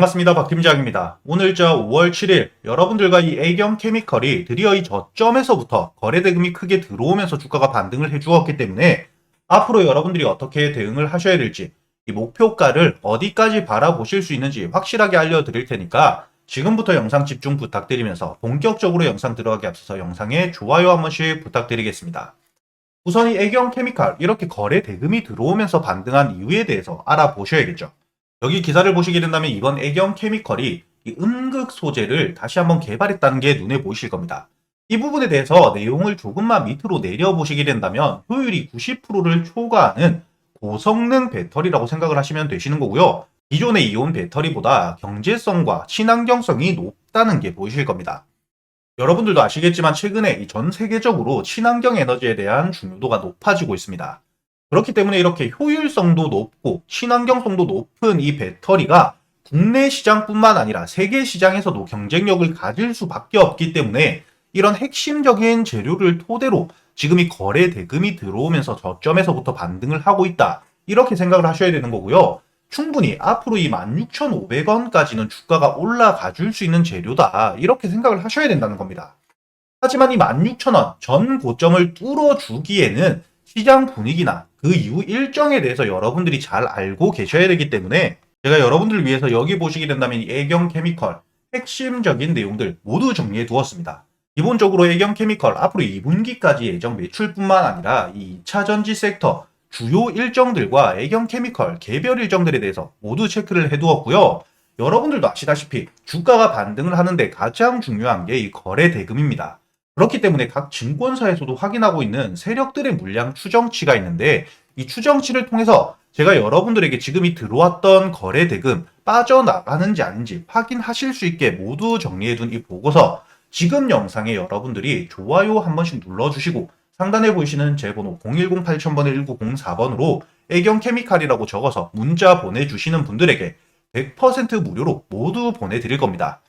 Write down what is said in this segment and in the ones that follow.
반갑습니다. 박 팀장입니다. 오늘 저 5월 7일 여러분들과 이 애경 케미컬이 드디어 이 저점에서부터 거래 대금이 크게 들어오면서 주가가 반등을 해주었기 때문에 앞으로 여러분들이 어떻게 대응을 하셔야 될지 이 목표가를 어디까지 바라보실 수 있는지 확실하게 알려드릴 테니까 지금부터 영상 집중 부탁드리면서 본격적으로 영상 들어가기 앞서서 영상에 좋아요 한 번씩 부탁드리겠습니다. 우선 이 애경 케미칼 이렇게 거래 대금이 들어오면서 반등한 이유에 대해서 알아보셔야겠죠. 여기 기사를 보시게 된다면 이번 애경 케미컬이 이 음극 소재를 다시 한번 개발했다는 게 눈에 보이실 겁니다. 이 부분에 대해서 내용을 조금만 밑으로 내려보시게 된다면 효율이 90%를 초과하는 고성능 배터리라고 생각을 하시면 되시는 거고요. 기존의 이온 배터리보다 경제성과 친환경성이 높다는 게 보이실 겁니다. 여러분들도 아시겠지만 최근에 이전 세계적으로 친환경 에너지에 대한 중요도가 높아지고 있습니다. 그렇기 때문에 이렇게 효율성도 높고 친환경성도 높은 이 배터리가 국내 시장뿐만 아니라 세계 시장에서도 경쟁력을 가질 수밖에 없기 때문에 이런 핵심적인 재료를 토대로 지금 이 거래 대금이 들어오면서 저점에서부터 반등을 하고 있다. 이렇게 생각을 하셔야 되는 거고요. 충분히 앞으로 이 16,500원까지는 주가가 올라가 줄 수 있는 재료다. 이렇게 생각을 하셔야 된다는 겁니다. 하지만 이 16,000원 전 고점을 뚫어주기에는 시장 분위기나 그 이후 일정에 대해서 여러분들이 잘 알고 계셔야 되기 때문에 제가 여러분들을 위해서 여기 보시게 된다면 이 애경 케미컬 핵심적인 내용들 모두 정리해 두었습니다. 기본적으로 애경 케미컬 앞으로 2분기까지 예정 매출뿐만 아니라 이 2차 전지 섹터 주요 일정들과 애경 케미컬 개별 일정들에 대해서 모두 체크를 해 두었고요. 여러분들도 아시다시피 주가가 반등을 하는데 가장 중요한 게 이 거래 대금입니다. 그렇기 때문에 각 증권사에서도 확인하고 있는 세력들의 물량 추정치가 있는데 이 추정치를 통해서 제가 여러분들에게 지금이 들어왔던 거래 대금 빠져나가는지 아닌지 확인하실 수 있게 모두 정리해둔 이 보고서 지금 영상에 여러분들이 좋아요 한 번씩 눌러주시고 상단에 보이시는 제 번호 010-8000번에 1904번으로 애경 케미칼이라고 적어서 문자 보내주시는 분들에게 100% 무료로 모두 보내드릴 겁니다.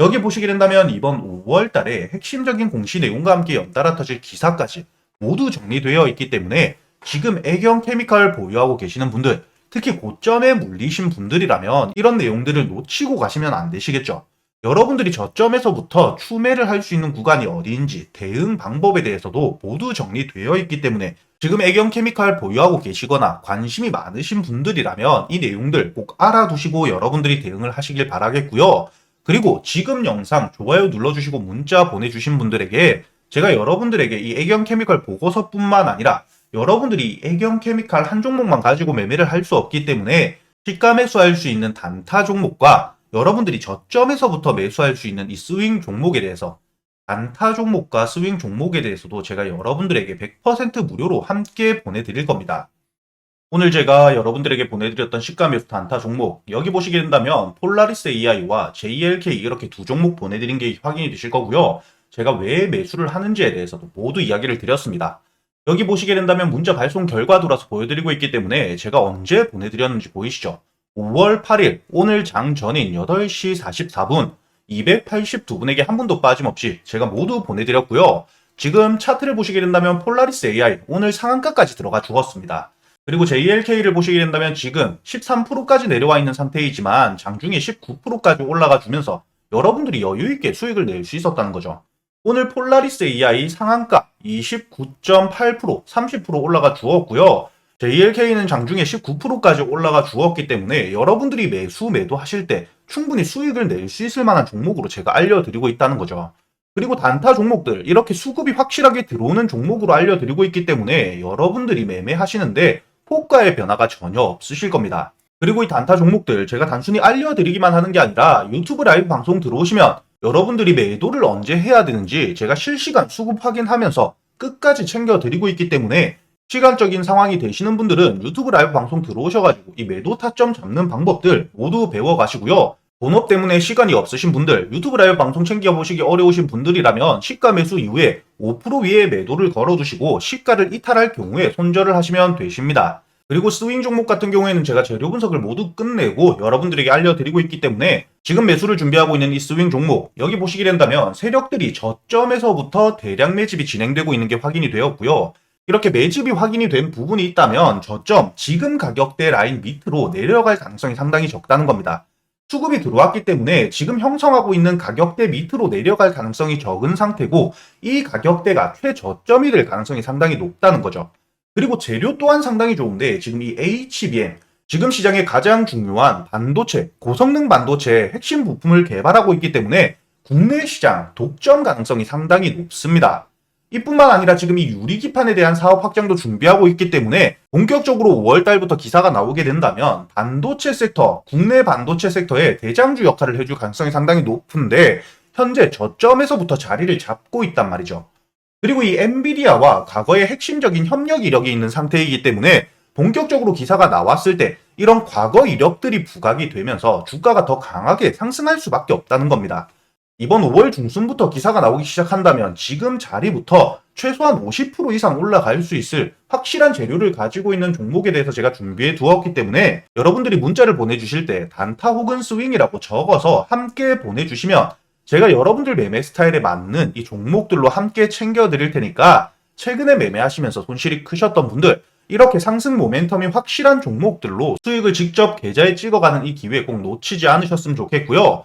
여기 보시게 된다면 이번 5월 달에 핵심적인 공시 내용과 함께 연달아 터질 기사까지 모두 정리되어 있기 때문에 지금 애경 케미칼 보유하고 계시는 분들, 특히 고점에 물리신 분들이라면 이런 내용들을 놓치고 가시면 안 되시겠죠. 여러분들이 저점에서부터 추매를 할 수 있는 구간이 어디인지 대응 방법에 대해서도 모두 정리되어 있기 때문에 지금 애경 케미칼 보유하고 계시거나 관심이 많으신 분들이라면 이 내용들 꼭 알아두시고 여러분들이 대응을 하시길 바라겠고요. 그리고 지금 영상 좋아요 눌러주시고 문자 보내주신 분들에게 제가 여러분들에게 이 애경 케미칼 보고서뿐만 아니라 여러분들이 이 애경 케미칼 한 종목만 가지고 매매를 할 수 없기 때문에 시가 매수할 수 있는 단타 종목과 여러분들이 저점에서부터 매수할 수 있는 이 스윙 종목에 대해서 단타 종목과 스윙 종목에 대해서도 제가 여러분들에게 100% 무료로 함께 보내드릴 겁니다. 오늘 제가 여러분들에게 보내드렸던 시가 매수 단타 종목 여기 보시게 된다면 폴라리스 AI와 JLK 이렇게 두 종목 보내드린 게 확인이 되실 거고요. 제가 왜 매수를 하는지에 대해서도 모두 이야기를 드렸습니다. 여기 보시게 된다면 문자 발송 결과도라서 보여드리고 있기 때문에 제가 언제 보내드렸는지 보이시죠? 5월 8일 오늘 장 전인 8시 44분 282분에게 한 분도 빠짐없이 제가 모두 보내드렸고요. 지금 차트를 보시게 된다면 폴라리스 AI 오늘 상한가까지 들어가 죽었습니다. 그리고 JLK를 보시게 된다면 지금 13%까지 내려와 있는 상태이지만 장중에 19%까지 올라가 주면서 여러분들이 여유있게 수익을 낼 수 있었다는 거죠. 오늘 폴라리스 AI 상한가 29.8% 30% 올라가 주었고요. JLK는 장중에 19%까지 올라가 주었기 때문에 여러분들이 매수 매도 하실 때 충분히 수익을 낼 수 있을 만한 종목으로 제가 알려드리고 있다는 거죠. 그리고 단타 종목들 이렇게 수급이 확실하게 들어오는 종목으로 알려드리고 있기 때문에 여러분들이 매매하시는데 호가의 변화가 전혀 없으실 겁니다. 그리고 이 단타 종목들 제가 단순히 알려드리기만 하는 게 아니라 유튜브 라이브 방송 들어오시면 여러분들이 매도를 언제 해야 되는지 제가 실시간 수급 확인하면서 끝까지 챙겨드리고 있기 때문에 시간적인 상황이 되시는 분들은 유튜브 라이브 방송 들어오셔가지고 이 매도 타점 잡는 방법들 모두 배워가시고요. 본업 때문에 시간이 없으신 분들, 유튜브 라이브 방송 챙겨보시기 어려우신 분들이라면 시가 매수 이후에 5% 위에 매도를 걸어두시고 시가를 이탈할 경우에 손절을 하시면 되십니다. 그리고 스윙 종목 같은 경우에는 제가 재료 분석을 모두 끝내고 여러분들에게 알려드리고 있기 때문에 지금 매수를 준비하고 있는 이 스윙 종목 여기 보시게 된다면 세력들이 저점에서부터 대량 매집이 진행되고 있는 게 확인이 되었고요. 이렇게 매집이 확인이 된 부분이 있다면 저점 지금 가격대 라인 밑으로 내려갈 가능성이 상당히 적다는 겁니다. 수급이 들어왔기 때문에 지금 형성하고 있는 가격대 밑으로 내려갈 가능성이 적은 상태고 이 가격대가 최저점이 될 가능성이 상당히 높다는 거죠. 그리고 재료 또한 상당히 좋은데 지금 이 HBM 지금 시장에 가장 중요한 반도체, 고성능 반도체 핵심 부품을 개발하고 있기 때문에 국내 시장 독점 가능성이 상당히 높습니다. 이뿐만 아니라 지금 이 유리기판에 대한 사업 확장도 준비하고 있기 때문에 본격적으로 5월 달부터 기사가 나오게 된다면 반도체 섹터, 국내 반도체 섹터의 대장주 역할을 해줄 가능성이 상당히 높은데 현재 저점에서부터 자리를 잡고 있단 말이죠. 그리고 이 엔비디아와 과거의 핵심적인 협력 이력이 있는 상태이기 때문에 본격적으로 기사가 나왔을 때 이런 과거 이력들이 부각이 되면서 주가가 더 강하게 상승할 수밖에 없다는 겁니다. 이번 5월 중순부터 기사가 나오기 시작한다면 지금 자리부터 최소한 50% 이상 올라갈 수 있을 확실한 재료를 가지고 있는 종목에 대해서 제가 준비해 두었기 때문에 여러분들이 문자를 보내주실 때 단타 혹은 스윙이라고 적어서 함께 보내주시면 제가 여러분들 매매 스타일에 맞는 이 종목들로 함께 챙겨 드릴 테니까 최근에 매매하시면서 손실이 크셨던 분들 이렇게 상승 모멘텀이 확실한 종목들로 수익을 직접 계좌에 찍어가는 이 기회 꼭 놓치지 않으셨으면 좋겠고요.